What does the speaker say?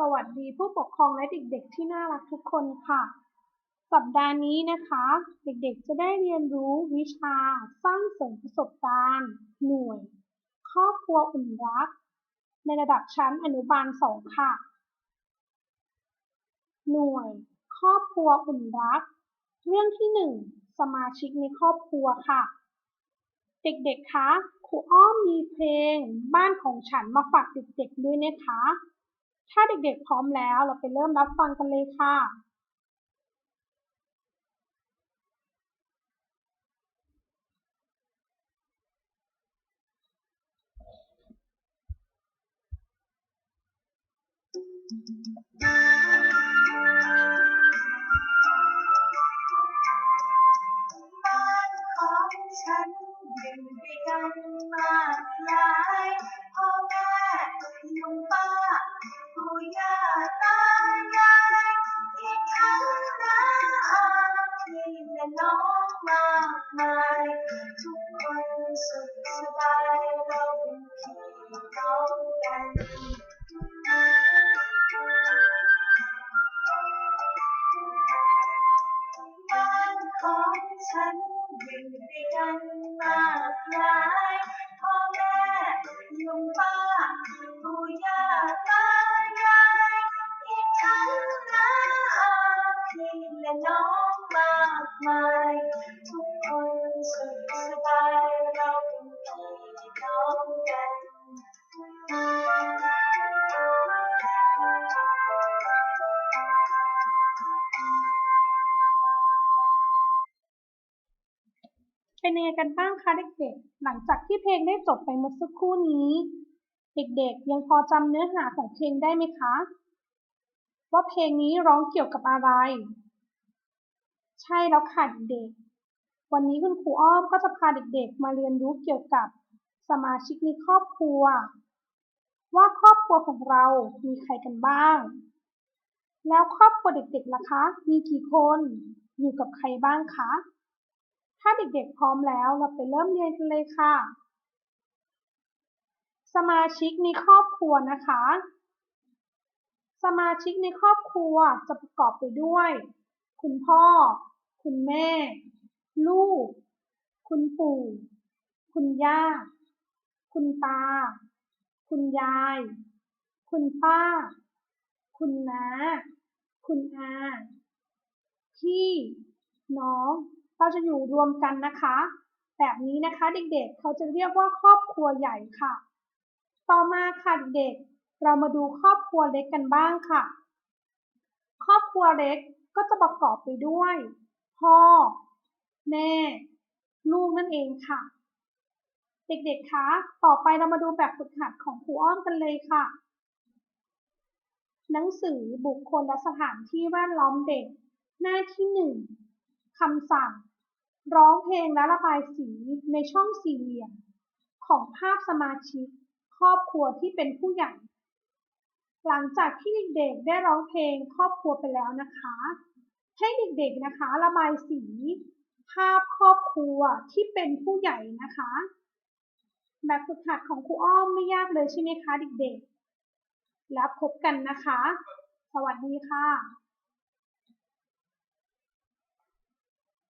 สวัสดีผู้ปกครองและเด็กๆ ที่น่ารักทุกคนค่ะ สัปดาห์นี้นะคะ เด็กๆ จะได้เรียนรู้วิชาสร้างเสริมประสบการณ์ หน่วย ครอบครัวอุ่นรัก ในระดับชั้นอนุบาลสองค่ะ หน่วย ครอบครัวอุ่นรัก เรื่องที่หนึ่งสมาชิกในครอบครัวค่ะ เด็กๆ คะ ครูอ้อมมีเพลง บ้านของฉันมาฝากเด็กๆ ด้วยนะคะ ถ้าเด็กๆพร้อมแล้วเราไปเริ่มรับฟังกันเลยค่ะบ้ และน้องมากมายทุกคนสุขสบายเราเป็นพี่น้องกันบ้านของฉันอยู่ด้วยกันมากมาย มาย ทุกคนสุขสบายเราเป็นพี่น้องกัน เป็นยังไงกันบ้างคะเด็กๆ หลังจากที่เพลงได้จบไปเมื่อสักครู่นี้ เด็กๆ ยังพอจำเนื้อหาของเพลงได้ไหมคะ ว่าเพลงนี้ร้องเกี่ยวกับอะไร ใช่แล้วค่ะเด็ก วันนี้คุณครูอ้อมก็จะพาเด็กๆ มาเรียนรู้เกี่ยวกับสมาชิกในครอบครัว ว่าครอบครัวของเรามีใครกันบ้าง แล้วครอบครัวเด็กๆล่ะคะ มีกี่คนอยู่กับใครบ้างคะ ถ้าเด็กๆพร้อมแล้วเราไปเริ่มเรียนกันเลยค่ะ สมาชิกในครอบครัวนะคะ สมาชิกในครอบครัวจะประกอบไปด้วย คุณพ่อ คุณแม่ ลูก คุณปู่ คุณย่า คุณตา คุณยาย คุณป้า คุณน้า คุณอาพี่น้องเราจะอยู่รวมกันนะคะ แบบนี้นะคะเด็กๆเขาจะเรียกว่าครอบครัวใหญ่ค่ะ ต่อมาค่ะเด็กๆเรามาดูครอบครัวเล็กกันบ้างค่ะ ครอบครัวเล็กก็จะประกอบไปด้วย พ่อ แม่ ลูกนั่นเองค่ะ เด็กๆ คะ ต่อไปเรามาดูแบบฝึกหัดของครูอ้อมกันเลยค่ะ หนังสือบุคคลและสถานที่แวดล้อมเด็ก หน้าที่หนึ่งคำสั่ง ร้องเพลงและระบายสีในช่องสี่เหลี่ยม ของภาพสมาชิก ครอบครัวที่เป็นผู้ใหญ่ หลังจากที่เด็กๆ ได้ร้องเพลงครอบครัวไปแล้วนะคะ ให้เด็กๆนะคะระบายสี ภาพครอบครัวที่เป็นผู้ใหญ่นะคะ แบบฝึกหัดของครูอ้อมไม่ยากเลยใช่ไหมคะเด็กๆ แล้วพบกันนะคะ สวัสดีค่ะ